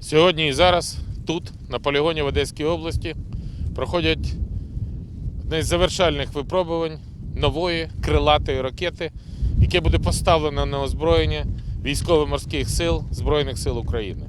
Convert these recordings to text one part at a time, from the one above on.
Сьогодні і зараз тут, на полігоні в Одеській області, проходять одне з завершальних випробувань нової крилатої ракети, яке буде поставлено на озброєння військово-морських сил Збройних сил України.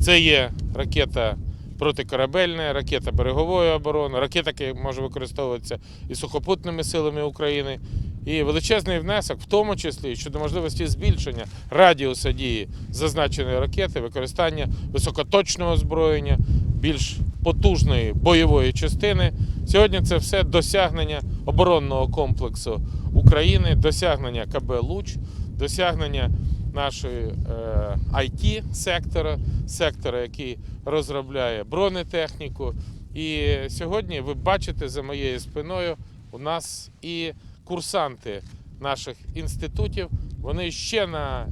Це є ракета протикорабельна, ракета берегової оборони, ракета, яка може використовуватися і сухопутними силами України. І величезний внесок, в тому числі щодо можливості збільшення радіуса дії зазначеної ракети, використання високоточного озброєння, більш потужної бойової частини. Сьогодні це все досягнення оборонного комплексу України, досягнення КБ Луч, досягнення нашої е, it сектора, сектора, який розробляє бронетехніку. І сьогодні ви бачите за моєю спиною у нас і курсанти наших інститутів. Вони ще на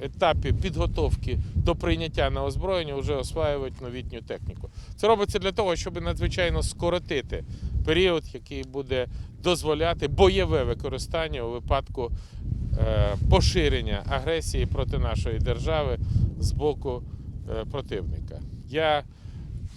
етапі підготовки до прийняття на озброєння вже осваюють новітню техніку. Це робиться для того, щоб надзвичайно скоротити період, який буде дозволяти бойове використання у випадку е, поширення агресії проти нашої держави з боку е, противника. Я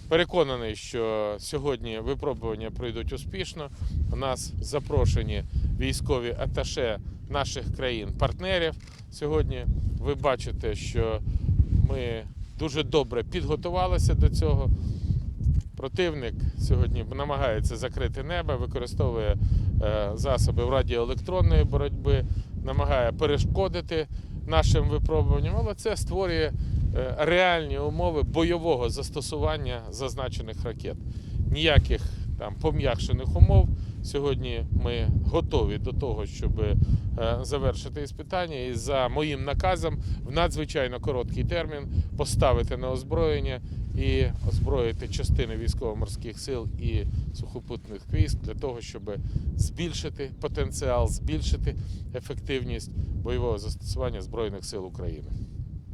переконаний, що сьогодні випробування пройдуть успішно. У нас запрошені військові аташе наших країн-партнерів. Сьогодні ви бачите, що ми дуже добре підготувалися до цього. Противник сьогодні намагається закрити небо, використовує е, засоби радіоелектронної боротьби, намагає перешкодити нашим випробуванням, але це створює е, реальні умови бойового застосування зазначених ракет. Ніяких там пом'якшених умов. Сьогодні ми готові до того, щоб е, завершити іспитання і за моїм наказом в надзвичайно короткий термін поставити на озброєння і озброїти частини військово-морських сил і сухопутних військ для того, щоб збільшити потенціал, збільшити ефективність бойового застосування Збройних сил України.